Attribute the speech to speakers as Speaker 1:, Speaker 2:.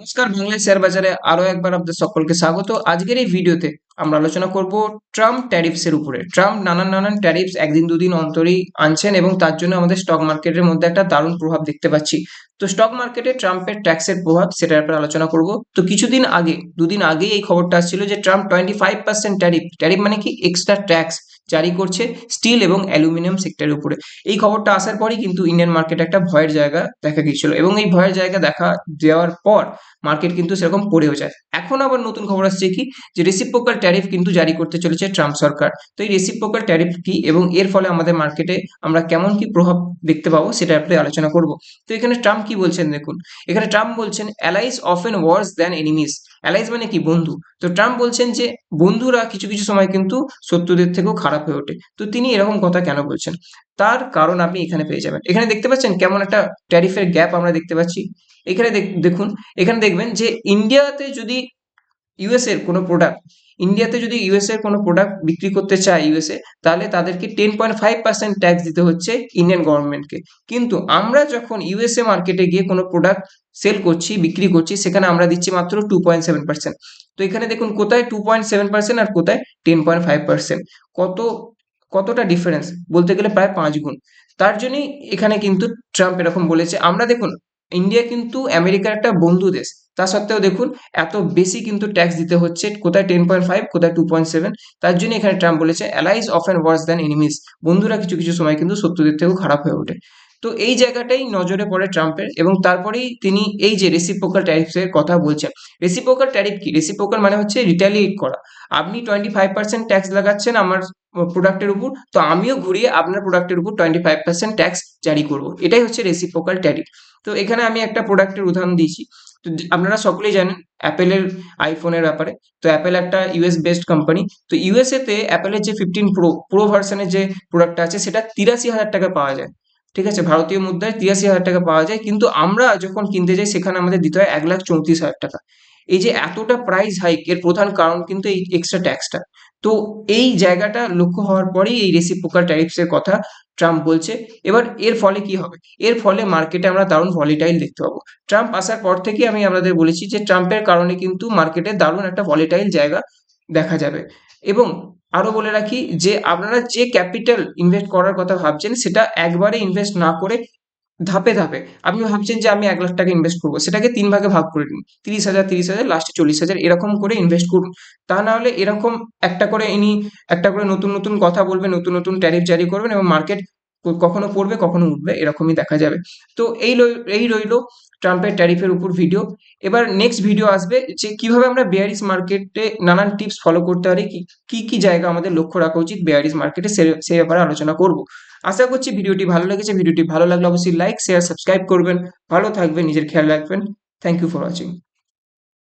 Speaker 1: নমস্কার বাংলায় শেয়ার বাজারে আরও একবার আপনাদের সকলকে স্বাগত। আজকের এই ভিডিওতে আমরা আলোচনা করব ট্রাম্প ট্যারিফস এর উপরে। ট্রাম্প নানান নানান ট্যারিফস একদিন দুদিন অন্তরেই আনছেন এবং তার জন্য আমাদের স্টক মার্কেটের মধ্যে একটা দারুণ প্রভাব দেখতে পাচ্ছি। তো স্টক মার্কেটে ট্রাম্পের ট্যাক্সের প্রভাব সেটার ব্যাপারে আলোচনা করব। তো কিছুদিন আগে, দুদিন আগেই এই খবরটা আসছিল যে Trump twenty five percent tariff tariff মানে কি? এক্সট্রা ট্যাক্স জারি করছে স্টিল এবং অ্যালুমিনিয়াম সেক্টরের উপরে। এই খবরটা আসার পরই কিন্তু ইন্ডিয়ান মার্কেটে একটা ভয়ের জায়গা দেখা গিয়েছিল এবং এই ভয়ের জায়গা দেখা দেওয়ার পর মার্কেট কিন্তু সেরকম পড়েও যায় এখন আবার নতুন খবর আসছে কি? যে রেসিপ্রোকাল ট্যারিফ কিন্তু জারি করতে চলেছে ট্রাম্প সরকার। তো এই রেসিপ্রোকাল ট্যারিফ কি এবং এর ফলে আমাদের মার্কেটে আমরা কেমন কি প্রভাব দেখতে পাবো সেটা আপনি আলোচনা করব। তো এখানে ট্রাম্প কি বলছেন দেখুন? এখানে ট্রাম্প বলছেন allies often worse than enemies allies মানে কি? বন্ধু। তো ট্রাম্প বলছেন যে, বন্ধুরা কিছু কিছু সময় কিন্তু শত্রুদের থেকেও খারাপ হয়ে ওঠে। তো তিনি এরকম কথা কেন বলছেন? তার কারণ আপনি এখানে পেয়ে যাবেন। এখানে দেখতে পাচ্ছেন কেমন একটা ট্যারিফের গ্যাপ আমরা দেখতে পাচ্ছি। এখানে দেখুন, এখানে দেখবেন যে ইন্ডিয়াতে যদি ইউএস এর কোনো প্রোডাক্ট ইন্ডিয়াতে যদি ইউএস এর কোনো প্রোডাক্ট বিক্রি করতে চায় ইউএসএ তাহলে তাদেরকে ten point five percent tax দিতে হচ্ছে ইন্ডিয়ান গভর্নমেন্টকে কিন্তু আমরা যখন ইউএসএ মার্কেটে গিয়ে কোনো প্রোডাক্ট সেল করছি, বিক্রি করছি, সেখানে আমরা দিচ্ছি মাত্র টু পয়েন্ট সেভেন পার্সেন্ট তো এখানে দেখুন কোথায় টু পয়েন্ট সেভেন পার্সেন্ট আর কোথায় টেন পয়েন্ট ফাইভ পার্সেন্ট কত, কতটা ডিফারেন্স বলতে গেলে প্রায় পাঁচ গুণ। তার জন্যই এখানে কিন্তু ট্রাম্প এরকম বলেছে। আমরা দেখুন ইন্ডিয়া কিন্তু আমেরিকার একটা বন্ধু দেশ। তা সত্ত্বেও দেখুন, এত বেশি কিন্তু ট্যাক্স দিতে হচ্ছে, কোথায় টেন পয়েন্ট ফাইভ কোথায় টু পয়েন্ট সেভেন তার জন্য এখানে ট্রাম্প বলেছে allies of and worse than enemies বন্ধুরা কিছু কিছু সময় কিন্তু শত্রুদের থেকেও খারাপ হয়ে ওঠে। তো এই জায়গাটাই নজরে পড়ে ট্রাম্পের এবং তারপরেই তিনি এই যে রেসিপ্রোকাল ট্যারিফের কথা বলছেন রেসিপ্রোকাল ট্যারিফ কি? রেসিপ্রোকাল মানে হচ্ছে রিটালিয়েট করা। আপনি টোয়েন্টি ফাইভ পার্সেন্ট ট্যাক্স লাগাচ্ছেন আমার প্রোডাক্টের উপর, তো আমিও ঘুরিয়ে আপনার প্রোডাক্টের উপর টোয়েন্টি ফাইভ পার্সেন্ট ট্যাক্স জারি করব। এটাই হচ্ছে রেসিপ্রোকাল ট্যারিফ তো এখানে আমি একটা প্রোডাক্টের উদাহরণ দিয়েছি। তো আপনারা সকলেই জানেন অ্যাপেলের আইফোনের ব্যাপারে। তো অ্যাপেল একটা ইউএস বেসড কোম্পানি তো ইউএসএতে অ্যাপেলের যে ফিফটিন প্রো প্রো ভার্সনের যে প্রোডাক্টটা আছে, সেটা তিরাশি হাজার টাকা পাওয়া যায়। ঠিক আছে? ভারতীয় মুদ্রায় তিরাশি হাজার টাকা পাওয়া যায়। কিন্তু আমরা যখন কিনতে যাই, সেখানে আমাদের দিতে হয় এক লাখ চৌত্রিশ হাজার টাকা। এই যে এতটা প্রাইস হাইক এর প্রধান কারণ কিন্তু এই এক্সট্রা ট্যাক্সটা তো এই জায়গাটা লক্ষ্য হওয়ার পরেই এই রেসিপ্রোকাল ট্যারিফসের কথা ট্রাম্প বলছে। এবার এর ফলে কি হবে? এর ফলে মার্কেটে আমরা দারুণ ভলিটাইল দেখতে পাবো। ট্রাম্প আসার পর থেকে আমি আপনাদের বলেছি যে ট্রাম্পের কারণে কিন্তু মার্কেটে দারুণ একটা ভলিটাইল জায়গা দেখা যাবে। এবং আরও বলে রাখি যে আপনারা যে ক্যাপিটাল ইনভেস্ট করার কথা ভাবছেন, সেটা একবারে ইনভেস্ট না করে ধাপে ধাপে। আপনি ভাবছেন যে আমি এক লাখ টাকা ইনভেস্ট করব। সেটাকে তিন ভাগে ভাগ করে নিন। তিরিশ হাজার তিরিশ হাজার লাস্টে চল্লিশ হাজার এরকম করে ইনভেস্ট করুন। তা না হলে এরকম একটা করে ইনি একটা করে নতুন নতুন কথা বলবে, নতুন নতুন ট্যারিফ জারি করবেন এবং মার্কেট কখনো পড়বে, কখনো উঠবে, এরকমই দেখা যাবে। তো এই এই রইল ট্রাম্পের ট্যারিফের উপর ভিডিও এবার নেক্সট ভিডিও আসবে যে কীভাবে আমরা বেয়ারিস মার্কেটে নানান টিপস ফলো করতে পারি, কি কি জায়গা আমাদের লক্ষ্য রাখা উচিত বেয়ারিস মার্কেটে সে ব্যাপারে আলোচনা করব। আশা করছি ভিডিওটি ভালো লেগেছে। ভিডিওটি ভালো লাগলে অবশ্যই লাইক শেয়ার সাবস্ক্রাইব করবেন। ভালো থাকবেন, নিজের খেয়াল রাখবেন। Thank you for watching